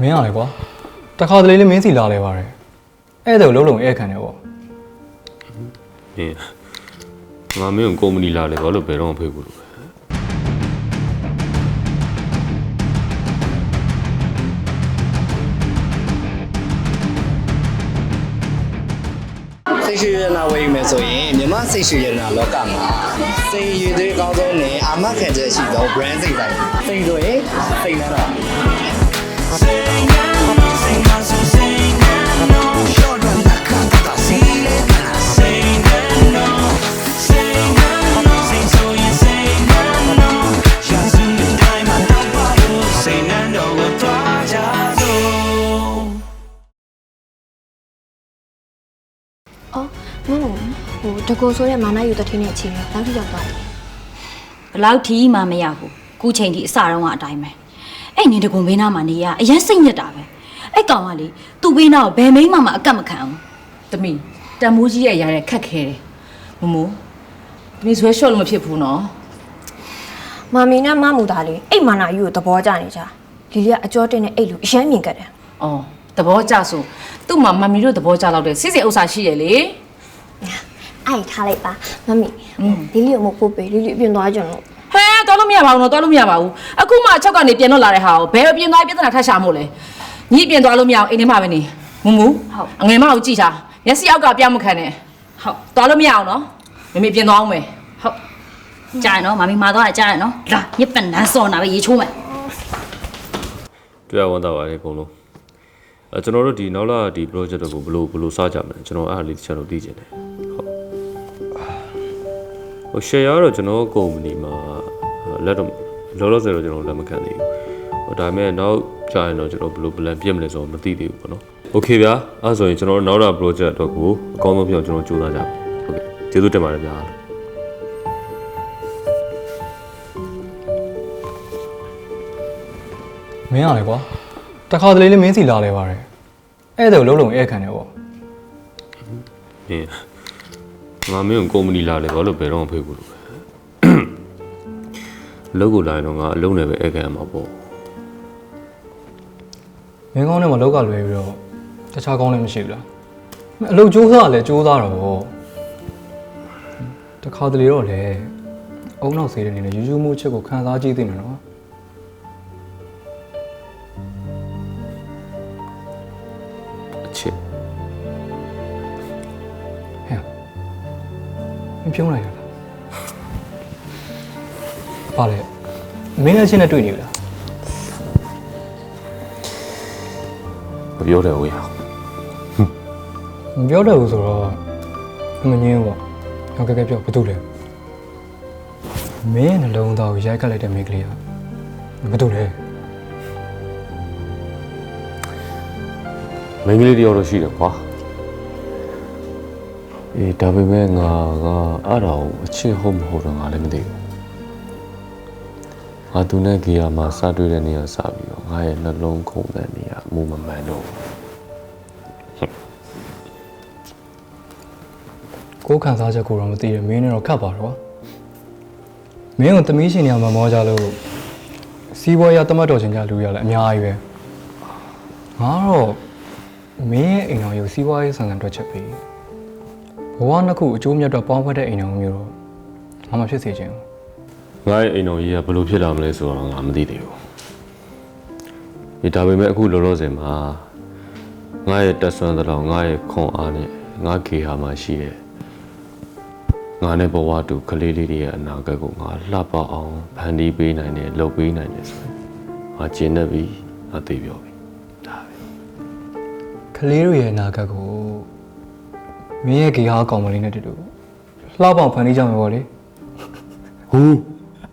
မင်းရလေကွာတခါတလေလေးမင်းစီလာလဲပါတယ်အဲ့ဒါကိုလုံးလုံးဧည့်ခံတယ်ပေါ့ဟင်းငါမင်းကိုကုမ္ပဏီလာလေဘာလို့ဘယ်တော့မှဖိတ်ဘူးလို့ပဲစိတ်ရှိရနာဝယ်ယူမယ်ဆိုရင်မြမစိတ်ရှိရနာလောကမှာစိတ်ရည်သွေးအကောင်းဆုံးနဲ့အာမခံချက်ရှိသော brand စိတ်တိုင်းစိတ်ဆိုရင်စိတ်နှမ်းတော့ အော်မမဟိုတကူဆိုတဲ့မာနယူတထင်းနဲ့အချိန်တော့လောက်ထိရောက်သွားတယ်ဘလောက်ထီမှမရဘူးခုချိန်ထိအစတုန်းကအတိုင်းပဲ အဲ့နေတကုံဘေးနားမှာနေရအရင်စိတ်ညစ်တာပဲအဲ့ကောင်ကလေသူ့ဘေးနားကိုဘယ်မိန်းမမှအကတ်မခံဘူး။တမီတန်မိုးကြီးရဲ့အရာတဲ့ခက်ခဲတယ်။မမိုးတမီဆွဲလျှော့လို့မဖြစ်ဘူးနော်မမီနဲ့မမူသားလေးအိတ်မာနယူကိုသဘောကျနေကြလီလီကအကျော်တင်တဲ့အိတ်လူအရမ်းမြင်ကြတယ်။အော်သဘောကျဆိုသူ့မှာမမီတို့သဘောကျတော့တဲ့စစ်စစ်ဥစ္စာရှိရလေအဲ့ထားလိုက်ပါမမီလီလီကိုမပို့ပေးလီလီအပြင်သွားကြလို့။ ဟဲတော်လို့မရပါဘူးနော်တော်လို့မရပါဘူး။အခုမှအချက်ကနေပြန်တော့လာတဲ့ဟာကိုဘယ်အပြင်သွားပြဿနာထပ်ရှာမို့လဲ။ညီအပြင်သွားလို့မရအောင်အိမ်ထဲမှာပဲနေ။မမူဟုတ်အငယ်မအောင်ကြည့်ထား။မျက်စိအောက်ကပြောင်းမခံနဲ့။ဟုတ်သွားလို့မရအောင်နော်။မမေပြင်သွားအောင်မယ်။ဟုတ်ကြားရနော်မမီမာသွားတယ်ကြားရနော်လာညစ်ပန်နန်းစော်နာပဲရေချိုးမယ်တွေ့ရဝန်တာပါတယ်အကုန်လုံးအဲကျွန်တော်တို့ဒီနောက်လာဒီ project ကိုဘယ်လိုဘယ်လိုစကြမလဲကျွန်တော်အဲ့ဒါလေးတစ်ချက်တော့သိချင်တယ်ဟုတ်ဟို share ကတော့ကျွန်တော်ကုမ္ပဏီမှာ လက်တော့လောလောဆယ်တော့ကျွန်တော်လက်မခံသေးဘူးဟိုဒါပေမဲ့နောက်ကြာရင်တော့ကျွန်တော်ဘယ်လို plan ပြစ်မလဲဆိုတော့မသိသေးဘူးပေါ့နော် okay ဗျာအဲ့ဆိုရင်ကျွန်တော်တို့နောက်လာ project အတွက်ကိုအကောင်းဆုံးဖြစ်အောင်ကျွန်တော်ကြိုးစားကြပါဟုတ်ကဲ့ကျေးဇူးတင်ပါတယ်ဗျာမင်းရလေကွာတခါတလေလေးမင်းစီလာလဲပါတယ်အဲ့ဒါကိုလုံးလုံးဧည့်ခံတယ်ပေါ့ဟင်းငါမင်းကိုကုမ္ပဏီလာလေဘာလို့ဘယ်တော့မှဖိတ်ဘူးလို့ပဲ အလုပ်ကိုလာရင်တော့ငါအလုပ်နဲ့ပဲဧည့်ခံရမှာပေါ့မင်းကောင်းနဲ့မလောက်ကလွယ်ပြီးတော့တခြားကောင်းလည်းမရှိဘူးလားမင်းအလုပ်ကြိုးစားလည်းကြိုးစားတော့ပေါ့တခါတလေတော့လေအုံနောက်စေးတဲ့အနေနဲ့ယူယူမှုချက်ကိုခံစားကြည့်သိမယ်နော်အချစ်ဟဲ့မင်းပြုံးလိုက်ရလား ပါလေမင်းလည်းချင်းနဲ့တွေ့နေပြီလားမပြောတယ်ဝေးဟာမပြောတော့ဘူးဆိုတော့မငင်းဘူးပေါ့ဟုတ်ကဲ့ကဲပြောဘာတူလဲမင်းရဲ့နှလုံးသားကိုရိုက်ခတ်လိုက်တဲ့မိန်းကလေးကဘာတူလဲမိန်းကလေးတယောက်တော့ရှိတယ်ကွာအေးဒါပေမဲ့ငါကအဲ့ဒါကိုအချစ်ဟုတ်မဟုတ်တော့ငါလည်းမသိဘူး ငါသူနဲ့ကေယာမှာစတွေ့တဲ့နေရာစပြီးတော့ငါရဲ့နှလုံးခုန်တဲ့နေရာအမှုမမှန်တော့ဘူးကိုယ်ခံစားချက်ကိုတော့မသိရမင်းနဲ့တော့ခတ်ပါတော့မင်းကိုတမီးရှင်နေရာမှာမောကြလို့စီးပွားရတမတ်တော်ချင်းကြလူရလဲအများကြီးပဲငါတော့မင်းရဲ့အိမ်တော်ကိုစီးပွားရေးဆန်ဆန်တွက်ချက်ပြီးဘဝနှစ်ခုအကျိုးမြတ်တော့ပေါင်းဖက်တဲ့အိမ်တော်မျိုးတော့ငါမဖြစ်စေချင်ဘူး ငါရဲ့အိမ်တော်ကြီးကဘယ်လိုဖြစ်လာမလဲဆိုတော့ငါမသိသေးဘူးဒီဒါပေမဲ့အခုလောလောဆယ်မှာငါရဲ့တက်ဆွမ်းသလောက်ငါရဲ့ခွန်အားနဲ့ငါကေဟာမှာရှိရဲ့ငါနဲ့ဘဝတူကလေးလေးတွေရဲ့အနာဂတ်ကိုငါလှပအောင်ဖန်တီးပေးနိုင်တယ်လုပ်ပေးနိုင်တယ်ဆိုရင်ငါကျင်တတ်ပြီငါသိပြောပြီဒါပဲကလေးတို့ရဲ့အနာဂတ်ကိုမင်းရဲ့ဂေဟာကောင်မလေးနဲ့တူတူလှပေါင်ဖန်တီးကြမယ်ပေါ့လေဟူး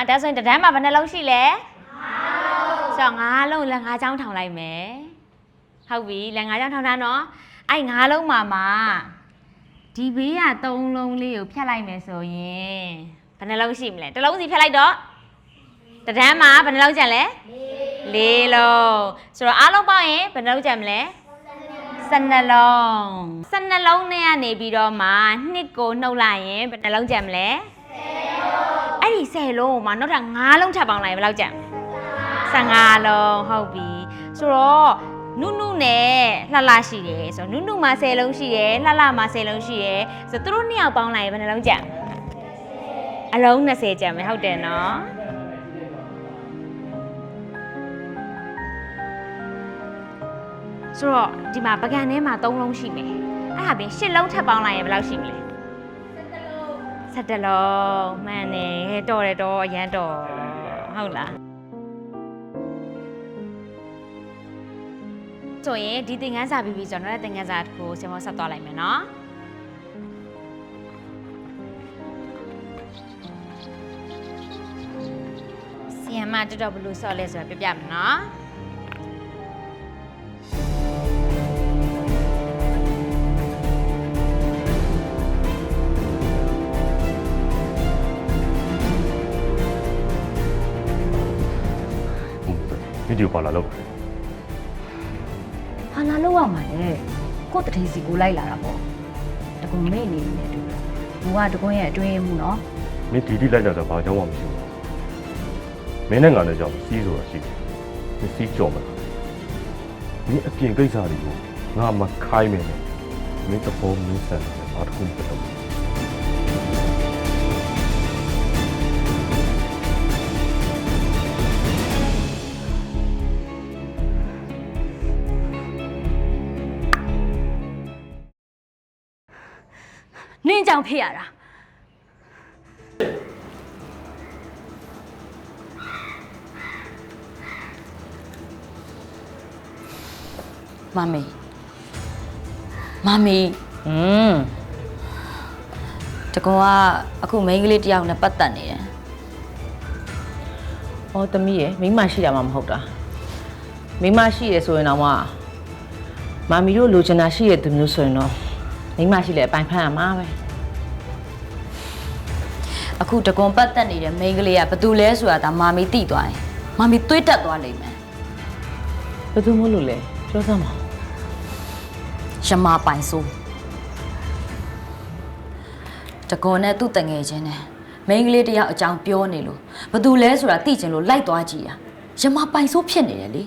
ဒီမှာဒါဆိုရင်တစ်တန်းမှာဘယ်နှလုံးရှိလဲ၅လုံးဆိုတော့၅လုံးလည်း၅ချောင်းထောင်လိုက်မယ်ဟုတ်ပြီလည်း၅ချောင်းထောင်ထားနော်အဲ့၅လုံးမှာမှာဒီဘေးက၃လုံးလေးကိုဖြတ်လိုက်မယ်ဆိုရင်ဘယ်နှလုံးရှိမလဲတစ်လုံးစီဖြတ်လိုက်တော့တစ်တန်းမှာဘယ်နှလုံးကျန်လဲ၄လုံးဆိုတော့အားလုံးပေါင်းရင်ဘယ်နှလုံးကျန်မလဲ12လုံး12လုံးနဲ့ကနေပြီးတော့မှနှစ်ကိုနှုတ်လိုက်ရင်ဘယ်နှလုံးကျန်မလဲ အဲ့ဒီ10လုံးကိုမှနောက်ထပ်9လုံးထပ်ပေါင်းလိုက်ရင်ဘယ်လောက်ကျန်15လုံးဟုတ်ပြီဆိုတော့နုနုနဲ့လှလှရှိတယ်ဆိုတော့နုနုမှာ10လုံးရှိတယ်လှလှမှာ10လုံးရှိတယ်ဆိုတော့သူတို့နှစ်ယောက်ပေါင်းလိုက်ရင်ဘယ်နှလုံးကျန်အလုံး20ကျန်မယ်ဟုတ်တယ်နော်ဆိုတော့ဒီမှာပကံထဲမှာ3လုံးရှိမယ်အဲ့ဒါပြင်10လုံးထပ်ပေါင်းလိုက်ရင်ဘယ်လောက်ရှိမလဲ17လုံးမှန်တယ် တော်တယ်တော်အရန်တော်ဟုတ်လားဆိုရင်ဒီသင်ခန်းစာပြီးပြီဆိုတော့နောက်တဲ့သင်ခန်းစာတစ်ခုဆင်မဆက်သွားလိုက်မယ်နော်ဆီယမ်မတော်တော်ဘလူးဆော့လဲဆိုတော့ပြပြမယ်နော် ဗီဒီယိုပါလာလို့ဟာလာလောက်ရမှာလေကို့တထေးစီကိုလိုက်လာတာပေါ့တကွန်မေ့နေနေတူတယ်ဘူကတကွန်ရဲ့အတွင်းမှုနော်မင်းဒီဒီလိုက်ကြတော့ဘာကြောင့်မှမရှိဘူးမင်းနဲ့ငါနဲ့ကြောင့်စီးဆိုတာရှိတယ်မစီးကြော်မလားမင်းအပြင်ကိစ္စတွေကိုငါမခိုင်းမယ်နဲ့မင်းတဘောမင်းဆန်တယ်ဘာတစ်ခုမဖြစ်တော့ဘူး နင်းကြောင်ဖြစ်ရတာမမေမမေอืมတကွန်ကအခုမိန်းကလေးတယောက်နဲ့ပတ်သက်နေတယ်။အော်သမီးရယ်မိန်းမရှိတာမှမဟုတ်တာ။မိန်းမရှိရဆိုရင်တော့မှမမီတို့လိုချင်တာရှိရသူမျိုးဆိုရင်တော့ မိန်းမရှိလေအပိုင်ဖန်ရမှာပဲအခုတကွန်ပတ်သက်နေတဲ့မိန်းကလေးကဘသူလဲဆိုတာဒါမာမီသိသွားရင်မာမီတွေးတက်သွားလိမ့်မယ်။ဘယ်သူမို့လို့လဲပြောစမ်းပါရမာပိုင်ဆိုးတကွန်နဲ့သူ့တငယ်ချင်းနဲ့မိန်းကလေးတယောက်အကြောင်းပြောနေလို့ဘသူလဲဆိုတာသိချင်လို့လိုက်သွားကြည့်တာရမာပိုင်ဆိုးဖြစ်နေတယ်လေ